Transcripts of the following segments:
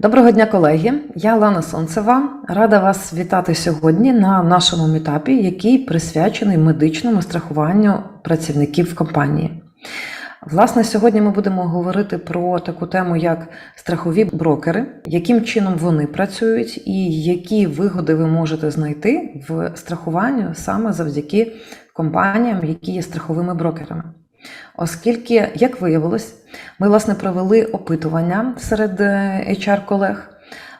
Доброго дня, колеги! Я Лана Сонцева. Рада вас вітати сьогодні на нашому мітапі, який присвячений медичному страхуванню працівників компанії. Власне, сьогодні ми будемо говорити про таку тему, як страхові брокери, яким чином вони працюють, і які вигоди ви можете знайти в страхуванні саме завдяки компаніям, які є страховими брокерами. Оскільки, як виявилось, ми власне провели опитування серед е, HR-колег.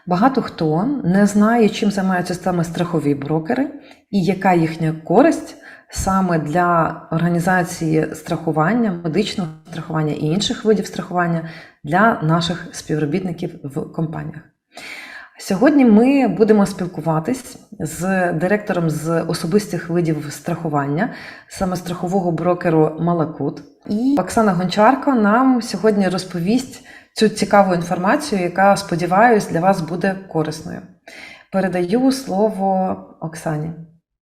Багато хто не знає, чим займаються саме страхові брокери і яка їхня користь саме для організації страхування, медичного страхування і інших видів страхування для наших співробітників в компаніях. Сьогодні ми будемо спілкуватись з директором з особистих видів страхування, саме страхового брокеру Малакут. І Оксана Гончарко нам сьогодні розповість цю цікаву інформацію, яка, сподіваюся, для вас буде корисною. Передаю слово Оксані.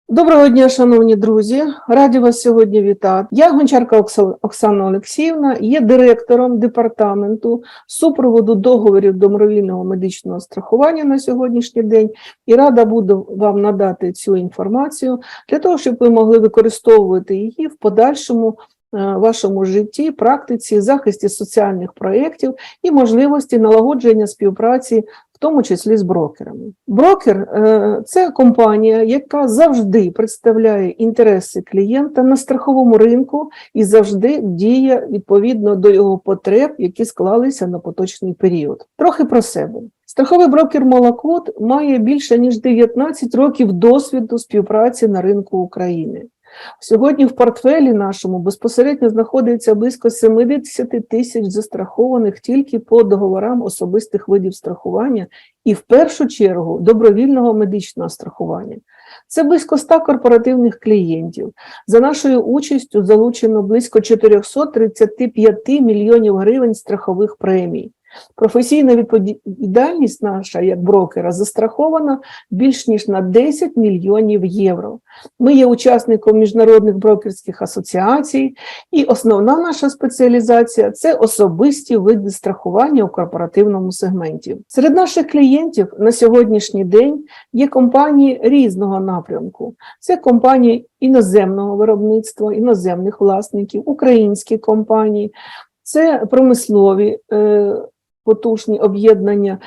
Доброго дня, шановні друзі! Раді вас сьогодні вітати. Я Гончарка Окса- Оксана Олексіївна, є директором департаменту супроводу договорів добровільного медичного страхування на сьогоднішній день і рада буду вам надати цю інформацію для того, щоб ви могли використовувати її в подальшому вашому житті, практиці, захисті соціальних проєктів і можливості налагодження співпраці в тому числі з брокерами. Брокер е, це компанія, яка завжди представляє інтереси клієнта на страховому ринку і завжди діє відповідно до його потреб, які склалися на поточний період. Трохи про себе. Страховий брокер Молокот має більше ніж 19 років досвіду співпраці на ринку України. Сьогодні в портфелі нашому безпосередньо знаходиться близько 70 тисяч застрахованих тільки по договорам особистих видів страхування і в першу чергу добровільного медичного страхування. Це близько 100 корпоративних клієнтів. За нашою участю залучено близько 435 мільйонів гривень страхових премій. Професійна відповідальність наша як брокера застрахована більш ніж на 10 мільйонів євро. Ми є учасником міжнародних брокерських асоціацій, і основна наша спеціалізація це особисті види страхування у корпоративному сегменті. Серед наших клієнтів на сьогоднішній день є компанії різного напрямку. Це компанії іноземного виробництва, іноземних власників, українські компанії, це промислові е, потужні об'єднання,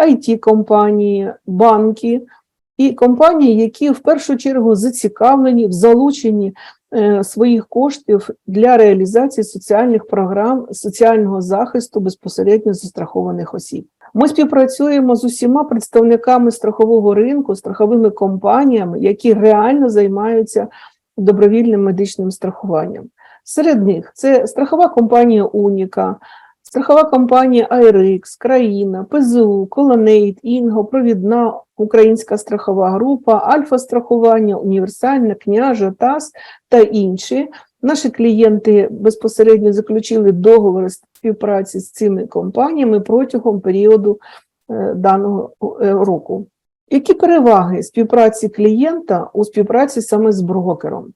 it компанії банки і компанії, які в першу чергу зацікавлені в залученні е, своїх коштів для реалізації соціальних програм соціального захисту безпосередньо застрахованих осіб. Ми співпрацюємо з усіма представниками страхового ринку, страховими компаніями, які реально займаються добровільним медичним страхуванням. Серед них це страхова компанія Уніка, страхова компанія IRX, Країна, ПЗУ, Колонейт, Інго, Провідна Українська страхова група, Альфа страхування, Універсальна, Княжа, ТАС та інші. Наші клієнти безпосередньо заключили договори співпраці з цими компаніями протягом періоду е, даного е, року. Які переваги співпраці клієнта у співпраці саме з брокером?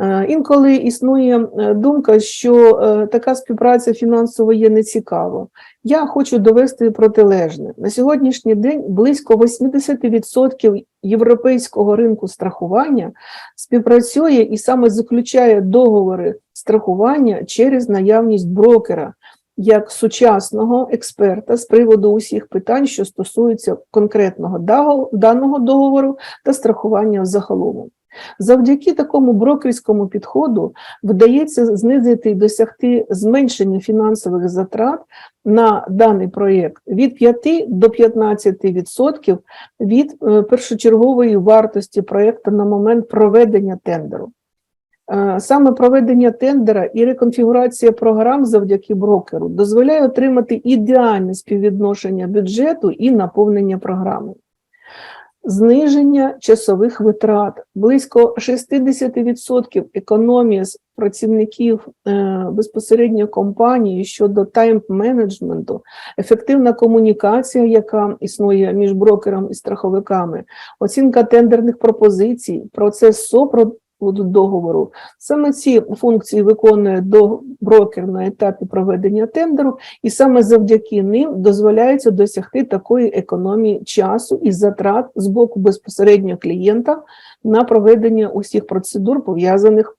Е, Інколи існує е, думка, що е, така співпраця фінансово є нецікава. Я хочу довести протилежне. На сьогоднішній день близько 80% європейського ринку страхування співпрацює і саме заключає договори страхування через наявність брокера як сучасного експерта з приводу усіх питань, що стосуються конкретного даного договору та страхування взагалом. Завдяки такому брокерському підходу вдається знизити і досягти зменшення фінансових затрат на даний проєкт від 5 до 15% від е, першочергової вартості проєкту на момент проведення тендеру. Е, Саме проведення тендера і реконфігурація програм завдяки брокеру дозволяє отримати ідеальне співвідношення бюджету і наповнення програми зниження часових витрат, близько 60% економії з працівників е, безпосередньо компанії щодо тайм-менеджменту, ефективна комунікація, яка існує між брокером і страховиками, оцінка тендерних пропозицій, процес СОПРО договору. Саме ці функції виконує брокер на етапі проведення тендеру, і саме завдяки ним дозволяється досягти такої економії часу і затрат з боку безпосередньо клієнта на проведення усіх процедур, пов'язаних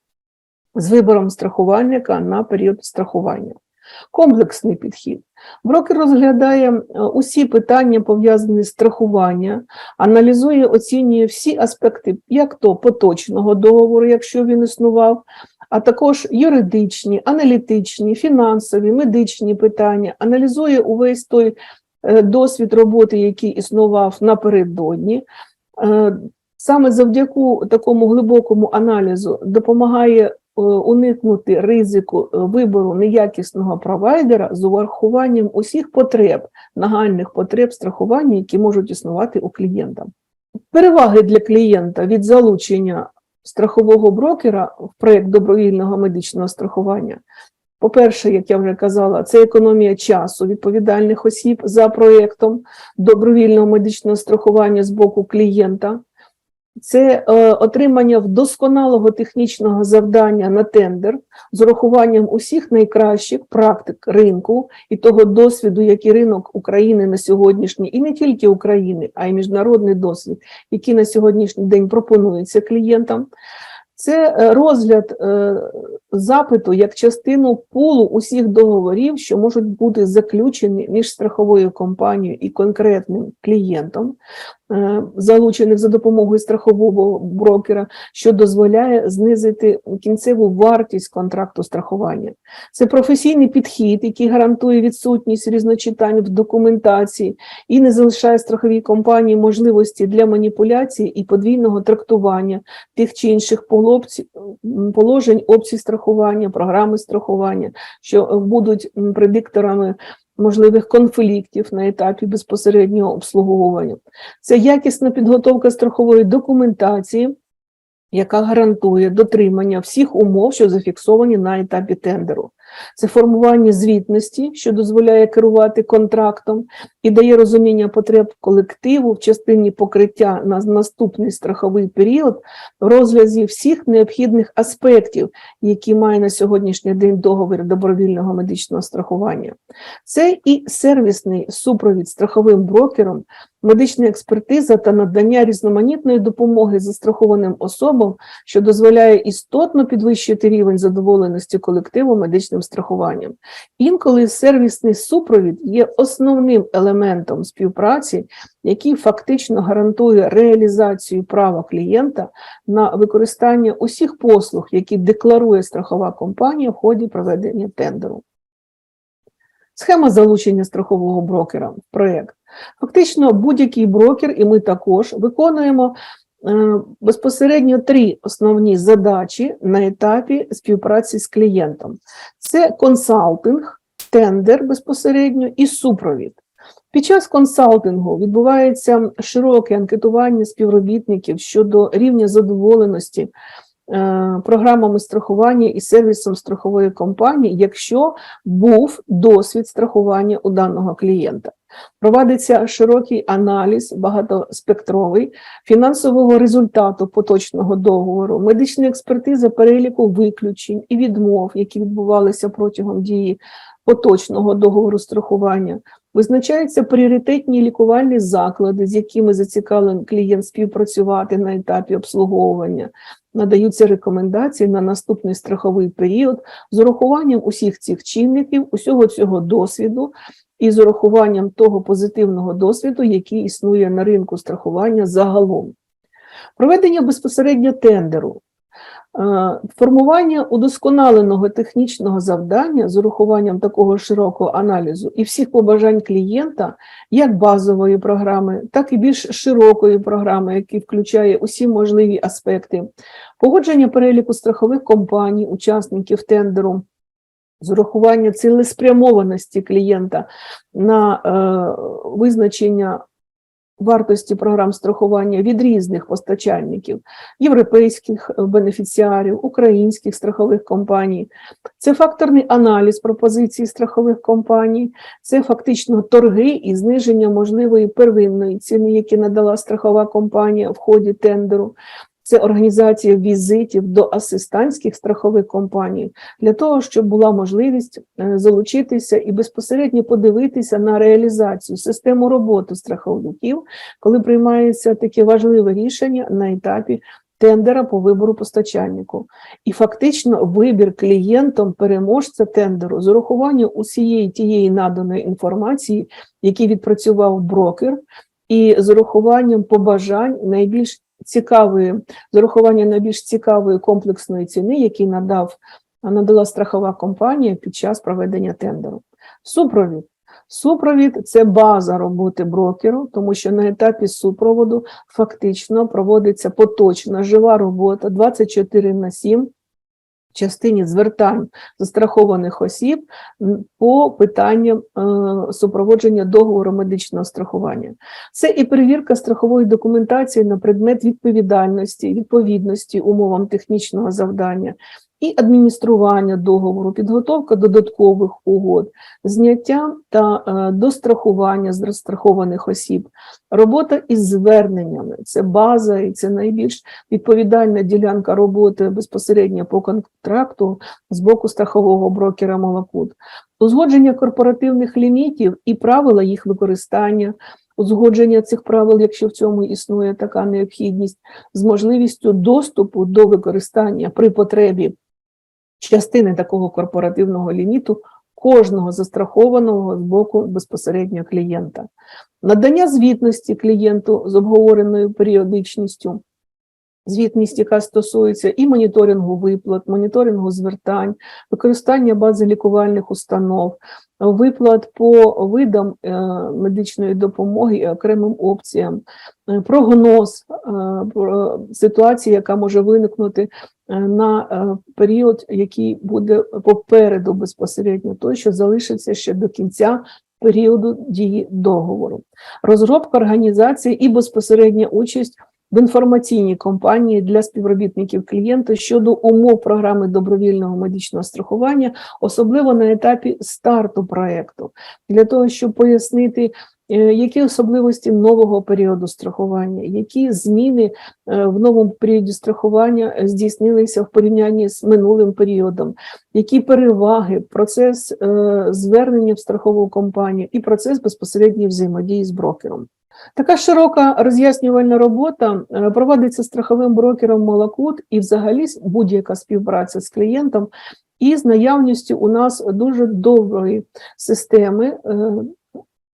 з вибором страхувальника на період страхування. Комплексний підхід. Брокер розглядає е, усі питання, пов'язані з страхуванням, аналізує, оцінює всі аспекти, як то поточного договору, якщо він існував, а також юридичні, аналітичні, фінансові, медичні питання, аналізує увесь той е, досвід роботи, який існував напередодні. Е, Саме завдяки такому глибокому аналізу допомагає уникнути ризику е, вибору неякісного провайдера з урахуванням усіх потреб, нагальних потреб страхування, які можуть існувати у клієнта. Переваги для клієнта від залучення страхового брокера в проєкт добровільного медичного страхування. По-перше, як я вже казала, це економія часу відповідальних осіб за проєктом добровільного медичного страхування з боку клієнта. Це е, отримання вдосконалого технічного завдання на тендер з урахуванням усіх найкращих практик ринку і того досвіду, який ринок України на сьогоднішній, і не тільки України, а й міжнародний досвід, який на сьогоднішній день пропонується клієнтам. Це е, розгляд е, запиту як частину пулу усіх договорів, що можуть бути заключені між страховою компанією і конкретним клієнтом, залучених за допомогою страхового брокера, що дозволяє знизити кінцеву вартість контракту страхування. Це професійний підхід, який гарантує відсутність різночитань в документації і не залишає страховій компанії можливості для маніпуляції і подвійного трактування тих чи інших положень опцій страхування, програми страхування, що е, будуть предикторами можливих конфліктів на етапі безпосереднього обслуговування. Це якісна підготовка страхової документації, яка гарантує дотримання всіх умов, що зафіксовані на етапі тендеру. Це формування звітності, що дозволяє керувати контрактом і дає розуміння потреб колективу в частині покриття на наступний страховий період в розрізі всіх необхідних аспектів, які має на сьогоднішній день договір добровільного медичного страхування. Це і сервісний супровід страховим брокером, медична експертиза та надання різноманітної допомоги застрахованим особам, що дозволяє істотно підвищити рівень задоволеності колективу медичним страхуванням. Інколи сервісний супровід є основним елементом співпраці, який фактично гарантує реалізацію права клієнта на використання усіх послуг, які декларує страхова компанія в ході проведення тендеру. Схема залучення страхового брокера в проєкт. Фактично, будь-який брокер, і ми також виконуємо е, безпосередньо три основні задачі на етапі співпраці з клієнтом: це консалтинг, тендер безпосередньо і супровід. Під час консалтингу відбувається широке анкетування співробітників щодо рівня задоволеності е, програмами страхування і сервісом страхової компанії, якщо був досвід страхування у даного клієнта. Проводиться широкий аналіз, багатоспектровий фінансового результату поточного договору, медична експертиза переліку виключень і відмов, які відбувалися протягом дії поточного договору страхування. Визначаються пріоритетні лікувальні заклади, з якими зацікавлений клієнт співпрацювати на етапі обслуговування. Надаються рекомендації на наступний страховий період з урахуванням усіх цих чинників, усього цього досвіду і з урахуванням того позитивного досвіду, який існує на ринку страхування загалом. Проведення безпосередньо тендеру. Е, Формування удосконаленого технічного завдання з урахуванням такого широкого аналізу і всіх побажань клієнта, як базової програми, так і більш широкої програми, які включає усі можливі аспекти, погодження переліку страхових компаній, учасників тендеру, з урахування цілеспрямованості клієнта на е, визначення вартості програм страхування від різних постачальників, європейських е, бенефіціарів, українських страхових компаній. Це факторний аналіз пропозицій страхових компаній, це фактично торги і зниження можливої первинної ціни, які надала страхова компанія в ході тендеру. Це організація візитів до асистантських страхових компаній для того, щоб була можливість е, залучитися і безпосередньо подивитися на реалізацію систему роботи страховиків, коли приймається таке важливе рішення на етапі тендера по вибору постачальнику. І фактично вибір клієнтом переможця тендеру з урахуванням усієї тієї наданої інформації, які відпрацював брокер, і з урахуванням побажань найбільш цікавої, з урахуванням найбільш цікавої комплексної ціни, який надав надала страхова компанія під час проведення тендеру. Супровід. Супровід це база роботи брокеру, тому що на етапі супроводу фактично проводиться поточна жива робота 24 на 7 в частині звертань застрахованих осіб по питанням е, супроводження договору медичного страхування. Це і перевірка страхової документації на предмет відповідальності, відповідності умовам технічного завдання, і адміністрування договору, підготовка додаткових угод, зняття та е, дострахування з розстрахованих осіб, робота із зверненнями це база і це найбільш відповідальна ділянка роботи безпосередньо по контракту з боку страхового брокера Молокут, узгодження корпоративних лімітів і правила їх використання. Узгодження цих правил, якщо в цьому існує така необхідність, з можливістю доступу до використання при потребі частини такого корпоративного ліміту кожного застрахованого з боку безпосередньо клієнта. Надання звітності клієнту з обговореною періодичністю, звітність, яка стосується і моніторингу виплат, моніторингу звертань, використання бази лікувальних установ, виплат по видам е, медичної допомоги окремим опціям, е, прогноз е, ситуації, яка може виникнути на період, який буде попереду безпосередньо той, що залишиться ще до кінця періоду дії договору, розробка організації і безпосередня участь в інформаційній кампанії для співробітників клієнта щодо умов програми добровільного медичного страхування, особливо на етапі старту проекту, для того, щоб пояснити. е, Які особливості нового періоду страхування, які зміни е, в новому періоді страхування здійснилися в порівнянні з минулим періодом, які переваги, процес е, звернення в страхову компанію і процес безпосередньої взаємодії з брокером. Така широка роз'яснювальна робота е, проводиться страховим брокером Молокут і взагалі будь-яка співпраця з клієнтом із наявністю у нас дуже доброї системи е,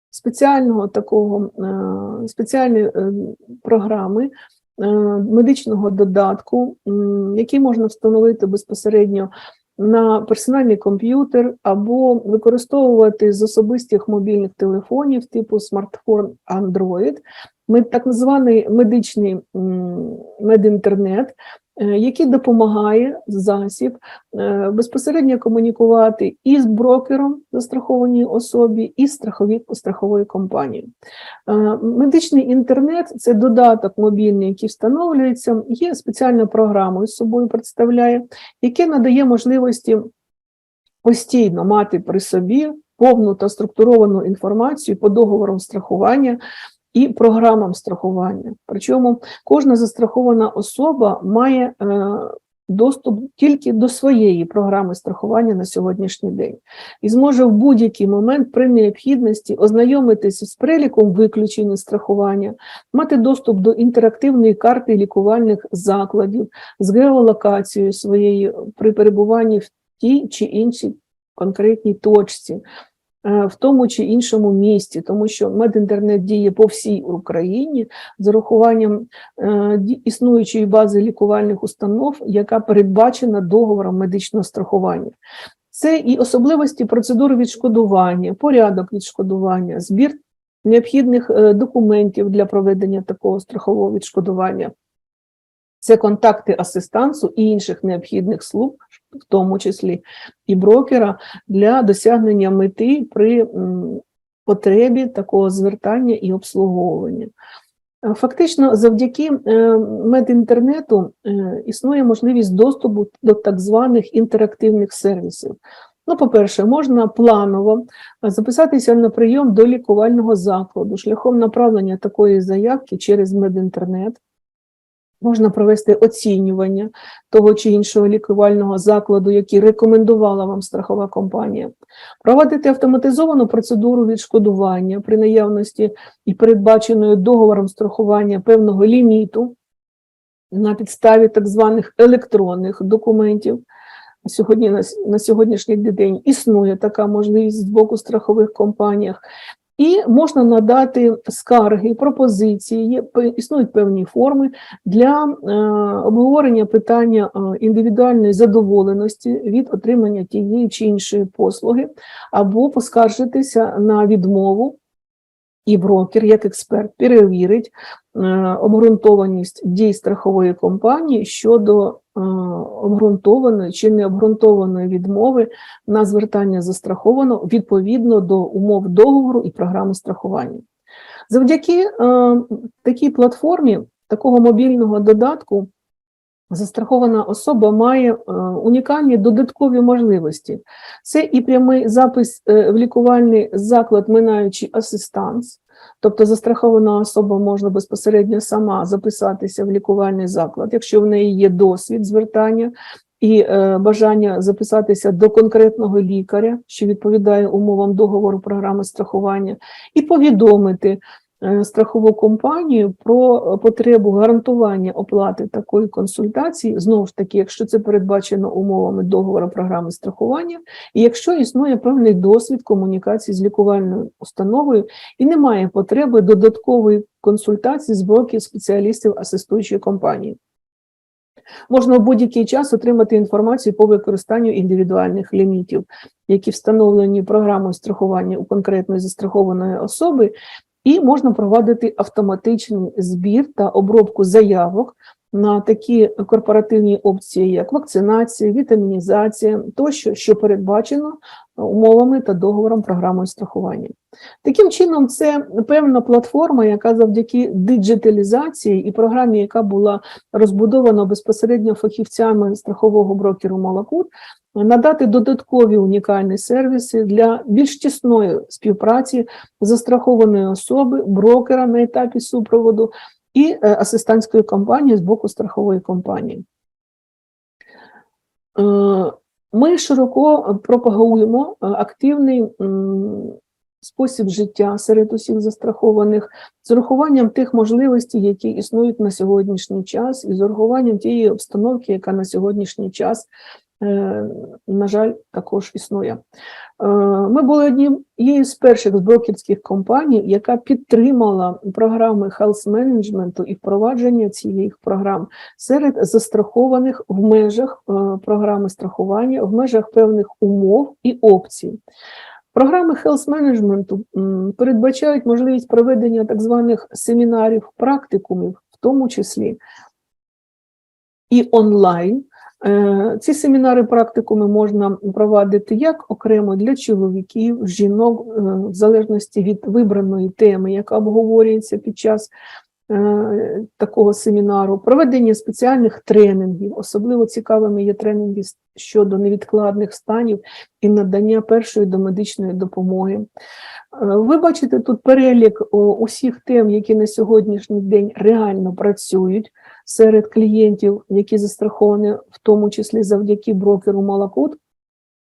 спеціального такого е, спеціальної програми медичного додатку, який можна встановити безпосередньо на персональний комп'ютер або використовувати з особистих мобільних телефонів типу смартфон Android, ми- так званий медичний медінтернет, який допомагає засіб е, безпосередньо комунікувати і з брокером застрахованій особі, і страховою компанією. Е, Медичний інтернет це додаток мобільний, який встановлюється. Є спеціальна програма з собою представляє, яке надає можливості постійно мати при собі повну та структуровану інформацію по договорам страхування і програмам страхування. Причому кожна застрахована особа має е, доступ тільки до своєї програми страхування на сьогоднішній день і зможе в будь-який момент при необхідності ознайомитися з переліком виключень із страхування, мати доступ до інтерактивної карти лікувальних закладів з геолокацією своєї при перебуванні в тій чи іншій конкретній точці, в тому чи іншому місті, тому що медінтернет діє по всій Україні з урахуванням е, існуючої бази лікувальних установ, яка передбачена договором медичного страхування. Це і особливості процедури відшкодування, порядок відшкодування, збір необхідних е, документів для проведення такого страхового відшкодування. Це контакти асистансу і інших необхідних служб, в тому числі і брокера, для досягнення мети при потребі такого звертання і обслуговування. Е, Фактично, завдяки е, медінтернету е, існує можливість доступу до так званих інтерактивних сервісів. Ну, по-перше, можна планово записатися на прийом до лікувального закладу шляхом направлення такої заявки через медінтернет. Можна провести оцінювання того чи іншого лікувального закладу, який рекомендувала вам страхова компанія, проводити автоматизовану процедуру відшкодування при наявності і передбаченою договором страхування певного ліміту на підставі так званих електронних документів. Сьогодні на, сьогоднішній день існує така можливість з боку страхових компаніях. І можна надати скарги, пропозиції, існують певні форми для е, обговорення питання е, індивідуальної задоволеності від отримання тієї чи іншої послуги, або поскаржитися на відмову, і брокер, як експерт, перевірить е, обґрунтованість дій страхової компанії щодо е, обґрунтованої чи необґрунтованої відмови на звертання застраховано відповідно до умов договору і програми страхування. Завдяки е, такій платформі, такого мобільного додатку, застрахована особа має е, унікальні додаткові можливості. Це і прямий запис е, в лікувальний заклад, минаючи асистанс. Тобто застрахована особа може безпосередньо сама записатися в лікувальний заклад, якщо в неї є досвід звертання і е, бажання записатися до конкретного лікаря, що відповідає умовам договору програми страхування, і повідомити страхову компанію про потребу гарантування оплати такої консультації, знову ж таки, якщо це передбачено умовами договору програми страхування, і якщо існує певний досвід комунікації з лікувальною установою і немає потреби додаткової консультації з боку спеціалістів асистуючої компанії. Можна в будь-який час отримати інформацію по використанню індивідуальних лімітів, які встановлені програмою страхування у конкретної застрахованої особи, і можна проводити автоматичний збір та обробку заявок на такі корпоративні опції, як вакцинація, вітамінізація тощо, що передбачено умовами та договором програмою страхування. Таким чином, це певна платформа, яка завдяки диджиталізації і програмі, яка була розбудована безпосередньо фахівцями страхового брокеру Малакут, надати додаткові унікальні сервіси для більш тісної співпраці застрахованої особи, брокера на етапі супроводу і е, асистентської компанії з боку страхової компанії. Е, Ми широко пропагуємо е, активний спосіб життя серед усіх застрахованих з урахуванням тих можливостей, які існують на сьогоднішній час, і з урахуванням тієї обстановки, яка на сьогоднішній час, на жаль, також існує. Е, Ми були однією з перших з брокерських компаній, яка підтримала програми health менеджменту і впровадження цих програм серед застрахованих в межах е, програми страхування, в межах певних умов і опцій. Програми health менеджменту передбачають можливість проведення так званих семінарів, практикумів, в тому числі і онлайн. Е, Ці семінари практикуми можна провадити як окремо для чоловіків, жінок, е, в залежності від вибраної теми, яка обговорюється під час е, такого семінару, проведення спеціальних тренінгів. Особливо цікавими є тренінги щодо невідкладних станів і надання першої домедичної допомоги. Ви бачите тут перелік усіх тем, які на сьогоднішній день реально працюють серед клієнтів, які застраховані, в тому числі завдяки брокеру Малакут,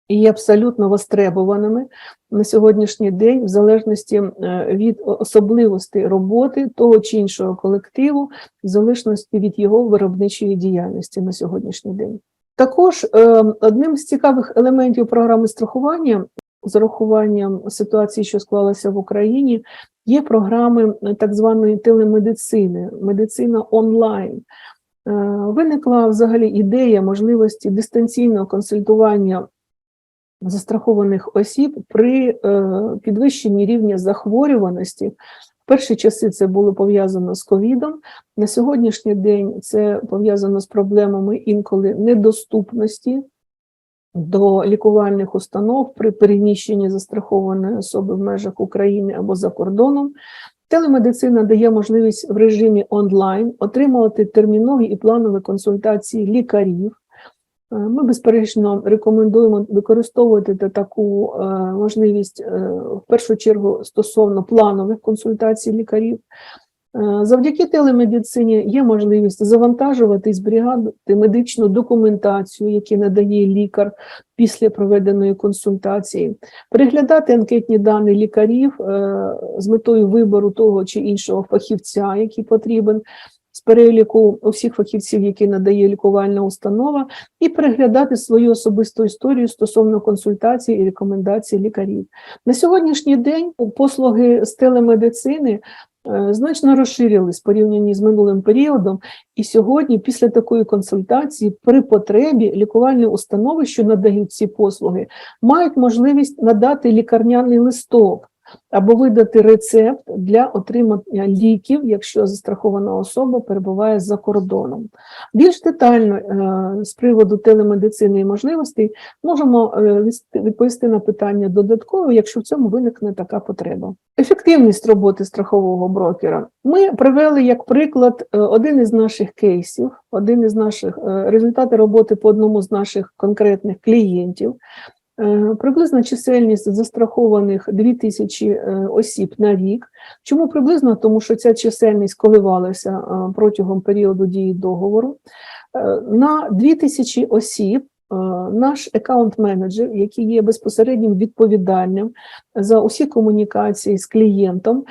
є абсолютно востребованими на сьогоднішній день, в залежності е, від особливостей роботи того чи іншого колективу, в залежності від його виробничої діяльності на сьогоднішній день. Також е, одним з цікавих елементів програми страхування з урахуванням ситуації, що склалася в Україні, є програми е, так званої телемедицини, медицина онлайн. Е, Виникла взагалі ідея можливості дистанційного консультування застрахованих осіб при е, підвищенні рівня захворюваності. В перші часи це було пов'язано з ковідом. На сьогоднішній день це пов'язано з проблемами інколи недоступності до лікувальних установ при переміщенні застрахованої особи в межах України або за кордоном. Телемедицина дає можливість в режимі онлайн отримувати термінові і планові консультації лікарів. Е, Ми, безперечно, рекомендуємо використовувати таку е, можливість е, в першу чергу стосовно планових консультацій лікарів. Е, Завдяки телемедицині є можливість завантажувати і зберігати медичну документацію, яку надає лікар після проведеної консультації, переглядати анкетні дані лікарів е, з метою вибору того чи іншого фахівця, який потрібен. З переліку усіх фахівців, які надає лікувальна установа, і переглядати свою особисту історію стосовно консультацій і рекомендацій лікарів. На сьогоднішній день послуги з телемедицини значно розширились порівнянні з минулим періодом. І сьогодні, після такої консультації, при потребі лікувальні установи, що надають ці послуги, мають можливість надати лікарняний листок або видати рецепт для отримання ліків, якщо застрахована особа перебуває за кордоном. Більш детально е, з приводу телемедицини і можливостей можемо е, відповісти на питання додатково, якщо в цьому виникне така потреба. Ефективність роботи страхового брокера. Ми привели як приклад е, один із наших кейсів, один із наших результати роботи по одному з наших конкретних клієнтів. Е, Приблизна чисельність застрахованих 2000 е, осіб на рік. Чому приблизно? Тому що ця чисельність коливалася е, протягом періоду дії договору. На 2000 осіб наш аккаунт-менеджер, який є безпосереднім відповідальним за усі комунікації з клієнтом,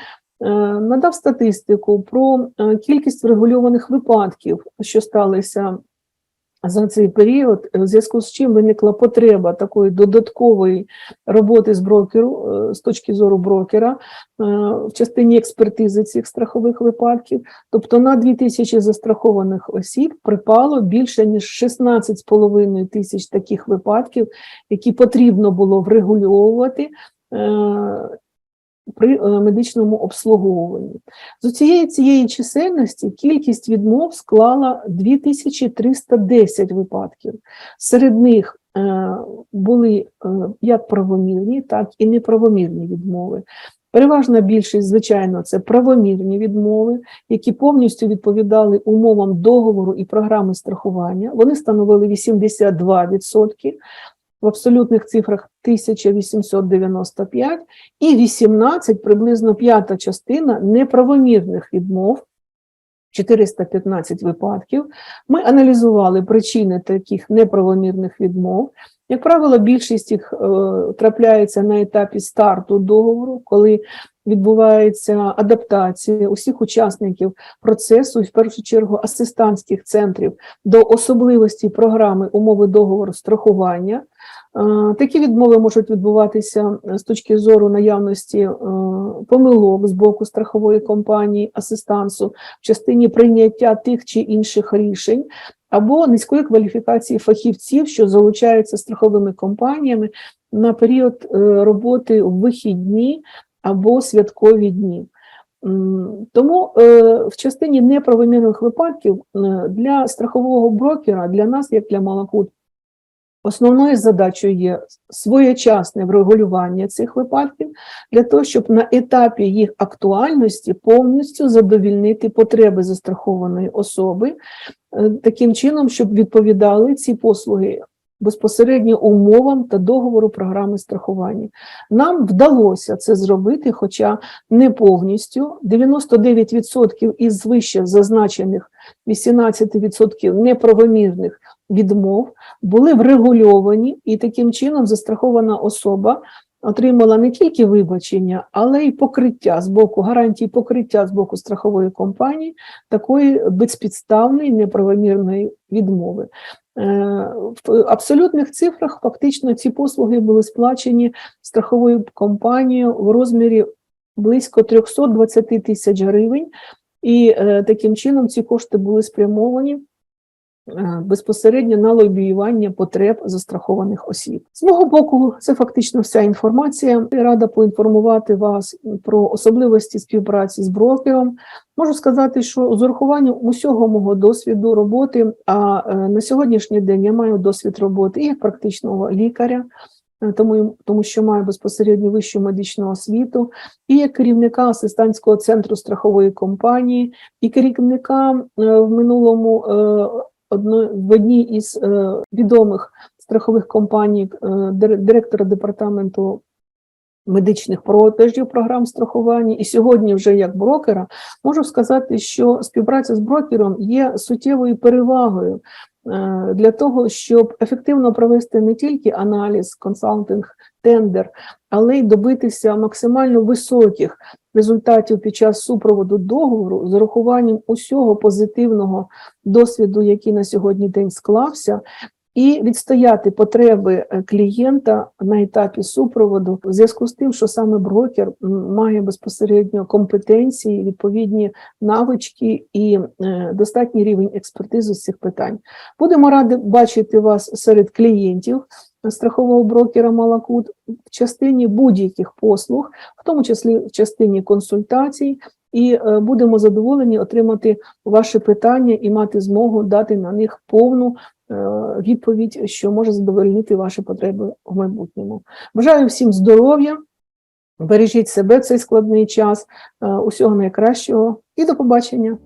надав статистику про кількість врегульованих випадків, що сталися за цей період, е, в зв'язку з чим виникла потреба такої додаткової роботи з брокеру е, з точки зору брокера е, в частині експертизи цих страхових випадків. Тобто на 2000 застрахованих осіб припало більше ніж 16,5 тисяч таких випадків, які потрібно було врегульовувати. При е, медичному обслуговуванні з цієї цієї чисельності кількість відмов склала 2310 випадків. Серед них е, були е, як правомірні, так і неправомірні відмови. Переважна більшість, звичайно, це правомірні відмови, які повністю відповідали умовам договору і програми страхування. Вони становили 82%, в абсолютних цифрах 1895 і 18, приблизно п'ята частина неправомірних відмов, 415 випадків. Ми аналізували причини таких неправомірних відмов. Як правило, більшість їх е, трапляється на етапі старту договору, коли відбувається адаптація усіх учасників процесу, і в першу чергу асистантських центрів до особливостей програми умови договору страхування. Е, Такі відмови можуть відбуватися е, з точки зору наявності помилок з боку страхової компанії, асистансу в частині прийняття тих чи інших рішень, або низької кваліфікації фахівців, що залучаються страховими компаніями на період е, роботи в вихідні або святкові дні. Тому е, в частині неправомірних випадків е, для страхового брокера, для нас, як для Малакут, Основною задачею є своєчасне врегулювання цих випадків для того, щоб на етапі їх актуальності повністю задовільнити потреби застрахованої особи, таким чином, щоб відповідали ці послуги безпосередньо умовам та договору програми страхування. Нам вдалося це зробити, хоча не повністю. 99% із вище зазначених 18% неправомірних відмов були врегульовані, і таким чином застрахована особа отримала не тільки вибачення, але й покриття з боку гарантії покриття з боку страхової компанії такої безпідставної неправомірної відмови. Е, В абсолютних цифрах фактично ці послуги були сплачені страховою компанією в розмірі близько 320 тисяч гривень, і е, таким чином ці кошти були спрямовані безпосередньо на лобіювання потреб застрахованих осіб. З мого боку, це фактично вся інформація. Я рада поінформувати вас про особливості співпраці з брокером. Можу сказати, що з урахуванням усього мого досвіду роботи, а е, на сьогоднішній день я маю досвід роботи і як практичного лікаря. е, Тому, тому що маю безпосередньо вищу медичну освіту, і як керівника асистантського центру страхової компанії, і керівника е, в минулому е, одно, в одній із е, відомих страхових компаній, е, директора департаменту медичних продажів програм страхування. І сьогодні, вже як брокера, можу сказати, що співпраця з брокером є суттєвою перевагою е, для того, щоб ефективно провести не тільки аналіз, консалтинг, тендер, але й добитися максимально високих результатів під час супроводу договору з урахуванням усього позитивного досвіду, який на сьогодні день склався, і відстояти потреби е, клієнта на етапі супроводу в зв'язку з тим, що саме брокер має безпосередньо компетенції, відповідні навички і е, достатній рівень експертизи з цих питань. Будемо раді бачити вас серед клієнтів страхового брокера Малакут в частині будь-яких послуг, в тому числі в частині консультацій, і е, будемо задоволені отримати ваші питання і мати змогу дати на них повну е, відповідь, що може задовольнити ваші потреби в майбутньому. Бажаю всім здоров'я, бережіть себе в цей складний час, е, усього найкращого і до побачення.